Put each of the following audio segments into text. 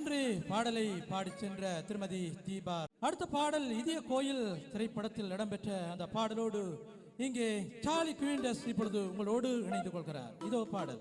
நன்றி. பாடலை பாடி சென்ற திருமதி தீபா. அடுத்த பாடல் இதய கோயில் திரைப்படத்தில் இடம்பெற்ற அந்த பாடலோடு இங்கே சார்லி குவிண்டஸ் இப்பொழுது உங்களோடு இணைந்து கொள்கிறார். இதோ பாடல்.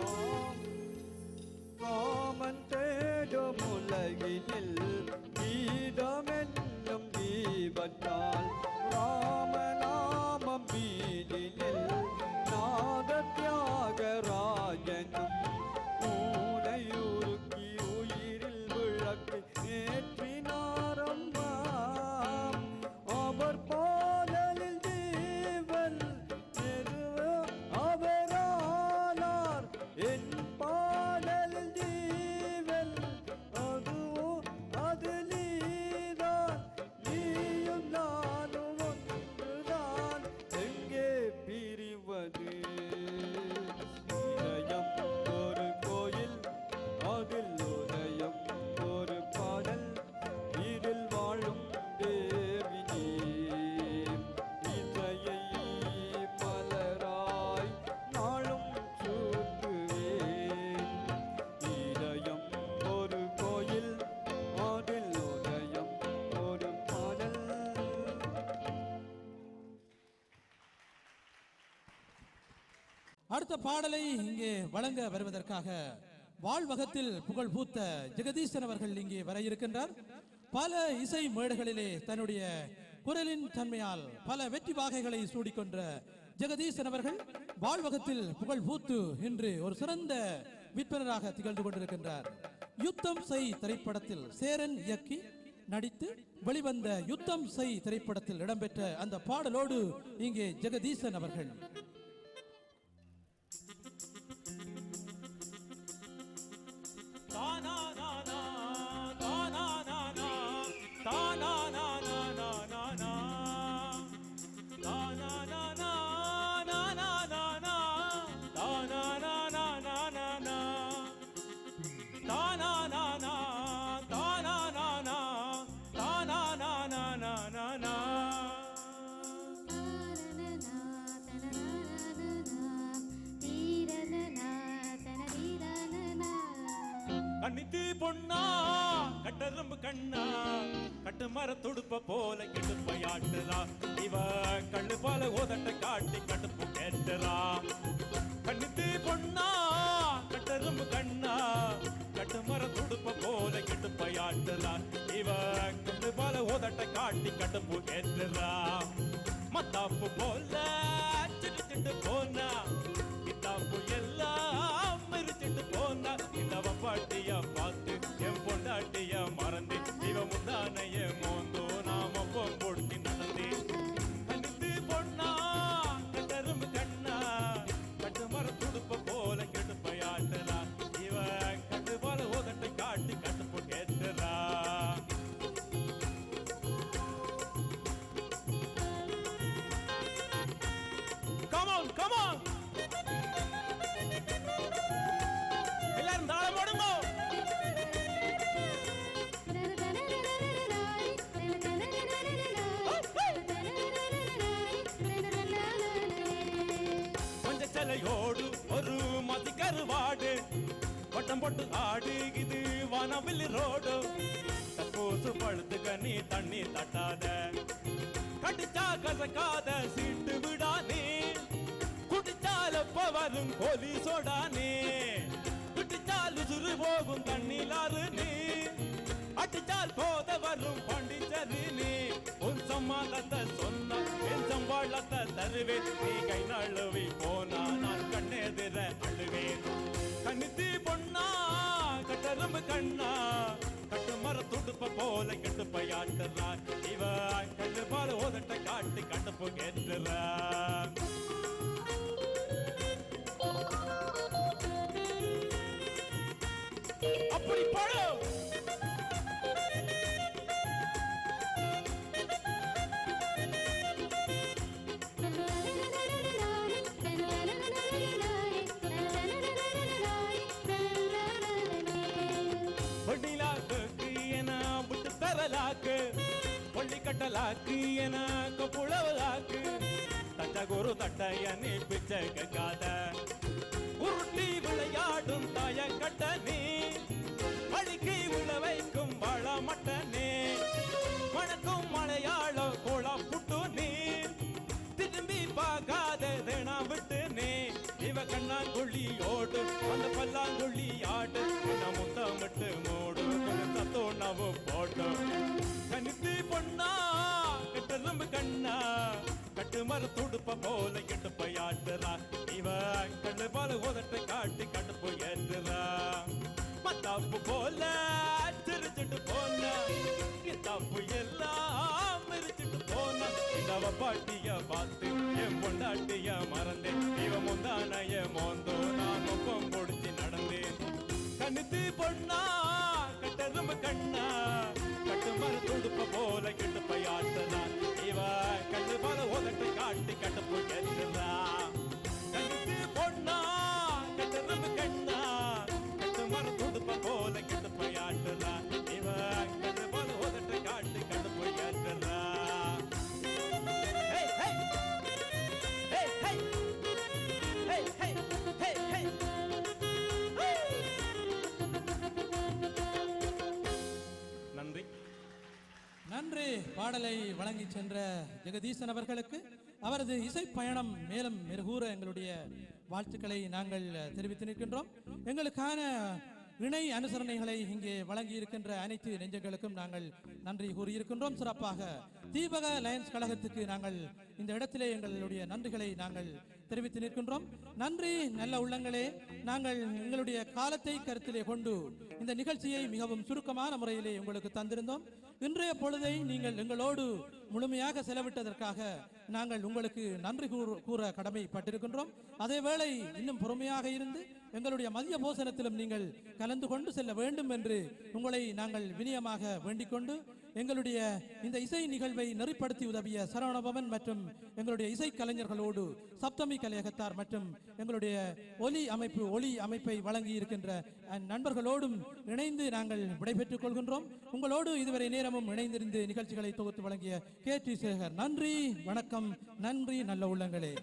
Come, come and tell your mother again. அடுத்த பாடலை இங்கே வழங்க வருவதற்காக வாழ்வகத்தில் புகழ் பூத்த ஜெகதீசன் அவர்கள் இங்கே வர இருக்கின்றார். பல இசை மேடுகளிலே தன்னுடைய குரலின் தன்மையால் பல வெற்றி வாகைகளை சூடிக்கொண்ட ஜெகதீசன் அவர்கள் வாழ்வகத்தில் புகழ் பூத்து இன்று ஒரு சிறந்த விற்பனராக திகழ்ந்து கொண்டிருக்கின்றார். யுத்தம் செய் திரைப்படத்தில் சேரன் இயக்கி நடித்து வெளிவந்த யுத்தம் செய் திரைப்படத்தில் இடம்பெற்ற அந்த பாடலோடு இங்கே ஜெகதீசன் அவர்கள் தானா பொண்ணா கட்டரும்பு கண்ணா கட்டு மர துடுப்ப போல கெடுப்பையாட்டுறா இவ கண்ணு போல ஓதட்ட காட்டி கடுப்பு கேட்டுறா. கண்ணித்து பொண்ணா கட்டரும்பு கண்ணா கட்டு மர துடுப்ப போல கெடுப்பையாட்டுறா இவ கண்ணு போல ஓதட்ட காட்டி கடுப்பு கேட்டுறா. மத்தாப்பு போல சிட்டு போன ஆடு இது வானவில் ரோடு. தப்போசு பழுத்து கண்ணி தண்ணி தட்டாத. கடிச்சா கசக்காத சீட்டு விடானே குடிச்சால் எப்ப வரும் கோலி சோடானே குடிச்சால் உசுறு போகும் தண்ணிலாறு நீ அடிச்சால் போத வரும் பாண்டிச்சரி நீ உன் சம்மாதத்தை சொன்ன என் சம்பாளத்தை தருவேன். நீ கை நழுவி போனா நான் கண்ணெதிர அழுவேன். கண்ணித்தி பொண்ணா கட்டரும்பு கண்ணா கட்டு மர துடுப்ப போல கெட்டுப்பையாட்டுறா இவ கண்ணு பால் ஓதட்ட காட்டு கட்டுப்பு கேட்டுறா அப்படி பழ தரலாக்கு பொள்ளி கட்டலாக்கு என கப்புளவலாக்கு. தட்ட குரு தட்டைய பிச்சை கேட்காத உருட்டி விளையாடும் தாய கட்ட நீ பழிக்கு விழ வைக்கும் வாழ மட்டனே வணக்கம் மலையாள கோலா புட்டு நீ திரும்பி பார்க்காத தேனா விட்டு நீ இவ கண்ணாங்குழி ஓடு அந்த பல்லாங்குழி ஆடு. முத்தமிட்டு மூடு கொஞ்சம் சத்தோண்ணாவு போட்டு. பொண்ணா கட்டெலும்பு கண்ணா. கட்டு மர துடுப்ப போல கெட்டு பையாட்டுறா இவ கண்ணு போல உதட்ட காட்டி கடுப்பு ஏற்றுறா. மத்தாப்பு போல திருச்சிட்டு போன. தப்பு எல்லாம் மிரிச்சிட்டு போன. இந்த பாட்டிய பார்த்து என் பொண்டாட்டிய பாடலை வழங்கி சென்ற ஜெகதீசன் அவர்களுக்கு அவரது இசை பயணம் மேலும் மெருகூற எங்களுடைய வாழ்த்துக்களை நாங்கள் தெரிவித்து நிற்கின்றோம். எங்களுக்கான இணை அனுசரணைகளை இங்கே வழங்கி இருக்கின்ற அனைத்து நெஞ்சங்களுக்கும் நாங்கள் நன்றி கூறியிருக்கின்றோம். சிறப்பாக தீபக லயன்ஸ் கழகத்துக்கு நாங்கள் இந்த இடத்திலே எங்களுடைய நன்றிகளை நாங்கள் தெரிவித்து நிற்கின்றோம். நன்றி நல்ல உள்ளங்களே. நாங்கள் எங்களுடைய காலத்தை கருத்திலே கொண்டு இந்த நிகழ்ச்சியை மிகவும் சுருக்கமான முறையிலே உங்களுக்கு தந்திருந்தோம். இன்றைய பொழுதை நீங்கள் எங்களோடு முழுமையாக செலவிட்டதற்காக நாங்கள் உங்களுக்கு நன்றி கூற- கூற கடமைப்பட்டிருக்கின்றோம். அதே வேளை இன்னும் பொறுமையாக இருந்து எங்களுடைய மதிய போசனத்திலும் நீங்கள் கலந்து கொண்டு செல்ல வேண்டும் என்று உங்களை நாங்கள் வினியமாக வேண்டிக் கொண்டு எங்களுடைய இந்த இசை நிகழ்வை நெறிப்படுத்தி உதவிய சரவணபவன் மற்றும் எங்களுடைய இசை கலைஞர்களோடு சப்தமி கலையகத்தார் மற்றும் எங்களுடைய ஒலி அமைப்பு ஒளி அமைப்பை வழங்கி இருக்கின்ற நண்பர்களோடும் இணைந்து நாங்கள் விடைபெற்றுக் கொள்கின்றோம். உங்களோடு இதுவரை நேரமும் இணைந்திருந்து நிகழ்ச்சிகளை தொகுத்து வழங்கிய கே டி சேகர். நன்றி வணக்கம் நன்றி நல்ல உள்ளங்களே.